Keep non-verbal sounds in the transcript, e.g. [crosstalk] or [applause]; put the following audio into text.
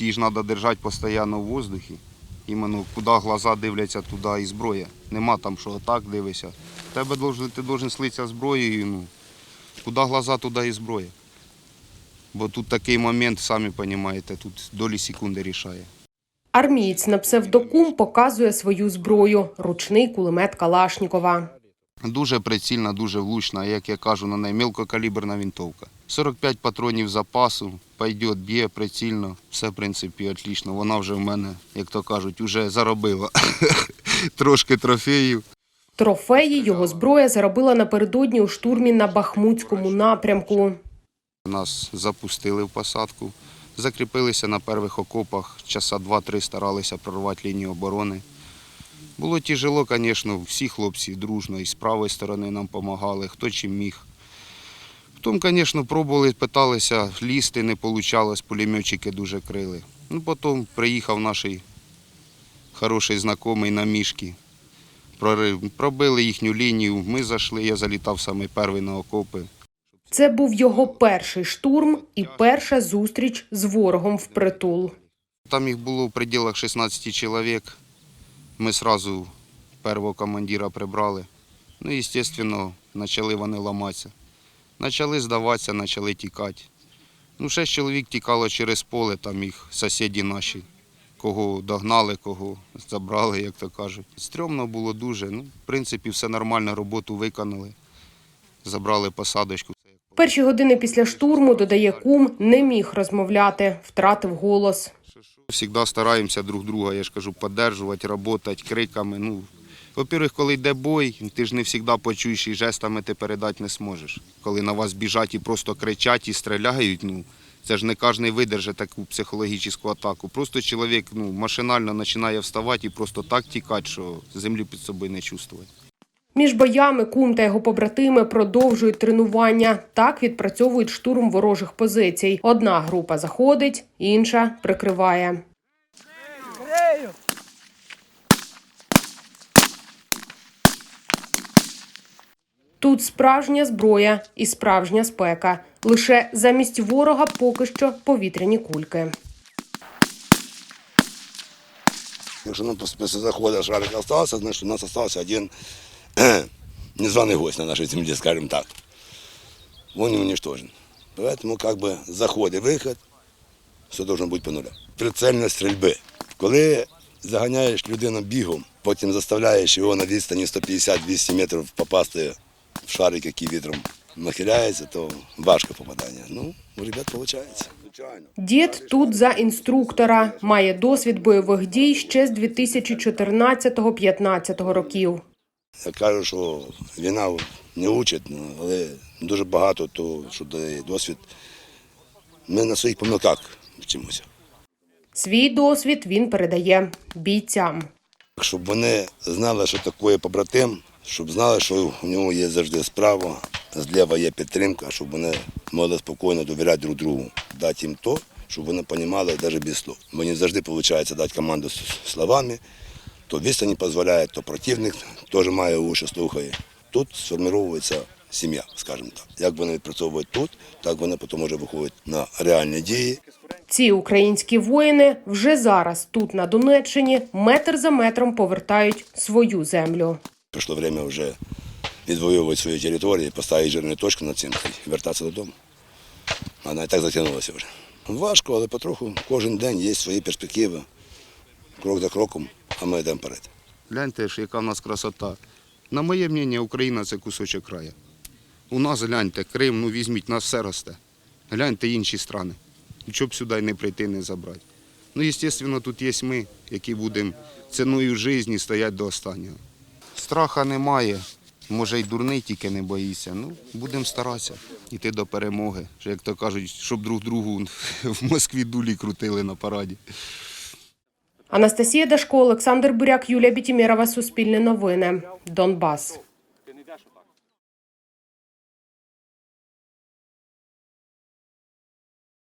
Її ж треба держати постійно в воздухі. Іменно куди глаза дивляться, туди і зброя. Нема там, що отак дивишся. Тебе должен, ти должен слитися зброєю. Ну, куди глаза, туди і зброя. Бо тут такий момент, самі розумієте, тут долі секунди рішає. Армієць на псевдокум показує свою зброю – ручний кулемет Калашнікова. Дуже прицільна, дуже влучна, як я кажу, на неї мілкокаліберна винтовка. 45 патронів запасу, пойде, б'є прицільно, все, в принципі, отлично. Вона вже в мене, як то кажуть, вже заробила [laughs] трошки трофеїв. Трофеї його зброя заробила напередодні у штурмі на Бахмутському напрямку. Нас запустили в посадку, закріпилися на перших окопах, часа два-три старалися прорвати лінію оборони. Було тяжело, звісно, всі хлопці дружно і з правої сторони нам допомагали, хто чим міг. Потім, звісно, пробували, питалися лізти, не вийшло, пулеметчики дуже крили. Ну, потім приїхав наш хороший знайомий на мішки. Пробили їхню лінію, ми зайшли, я залітав саме перший на окопи. Це був його перший штурм і перша зустріч з ворогом впритул. Там їх було в пределах 16 чоловік. Ми одразу першого командира прибрали. Ну і, звісно, почали вони ламатися. Почали здаватися, почали тікати. Ну, шість чоловік тікало через поле, там їх сусіди наші. Кого догнали, кого забрали, як то кажуть. Стрьомно було дуже. Ну, в принципі, все нормально, роботу виконали. Забрали посадочку. Перші години після штурму, додає кум, не міг розмовляти, втратив голос. Всегда стараємося друг друга, я ж кажу, підтримувати, працювати криками. Ну, во-первых, коли йде бой, ти ж не завжди почуєш і жестами ти передати не зможеш. Коли на вас біжать і просто кричать і стріляють, ну це ж не кожен видержить таку психологічну атаку. Просто чоловік ну, машинально починає вставати і просто так тікати, що землю під собою не чувствує. Між боями кум та його побратими продовжують тренування. Так відпрацьовують штурм ворожих позицій. Одна група заходить, інша прикриває. Тут справжня зброя і справжня спека. Лише замість ворога поки що повітряні кульки. Якщо нам після заходу шарик остався, значить у нас остався один [clears throat] незваний гость на нашій землі, скажімо так. Не уничтожен. Поэтому как бы заход і виход, все должно бути по нулям. Прицельність стрільби. Коли заганяєш людину бігом, потім заставляєш його на відстані 150-200 метрів попасти шарик, який вітром нахиляється, то важко попадання. Ну, у ребят виходить. Дід тут за інструктора має досвід бойових дій ще з 2014-15 років. Я кажу, що війна не учить, але дуже багато того, що дає досвід. Ми на своїх помилках вчимося. Свій досвід він передає бійцям. Щоб вони знали, що таке побратим, щоб знали, що у нього є завжди справа, зліва є підтримка, щоб вони могли спокійно довіряти друг другу, дати їм то, щоб вони розуміли навіть без слов. Мені завжди виходить дати команду словами, то відстані дозволяє, то противник теж має уші, слухає. Тут сформується сім'я, скажімо так. Як вони відпрацьовують тут, так вони потім вже виходять на реальні дії. Ці українські воїни вже зараз тут на Донеччині метр за метром повертають свою землю. Прийшло время вже відвоювати свої території, поставити жирну точку на цим і вертатися додому. Вона і так затягнулася вже. Важко, але потроху кожен день є свої перспективи. Крок за кроком, а ми йдемо вперед. Гляньте ж, яка в нас красота. На моє мнення, Україна це кусочок краю. У нас гляньте, Крим, ну візьміть, нас все росте. Гляньте інші страни. Щоб сюди не прийти, не забрати. Ну, звісно, тут є ми, які будемо ціною житті стояти до останнього. Страха немає. Може, й дурний тільки не боїться. Ну, будемо старатися йти до перемоги. Як то кажуть, щоб друг другу в Москві дулі крутили на параді. Анастасія Дашко, Олександр Буряк, Юлія Бітімєрова, Суспільне новини, Донбас.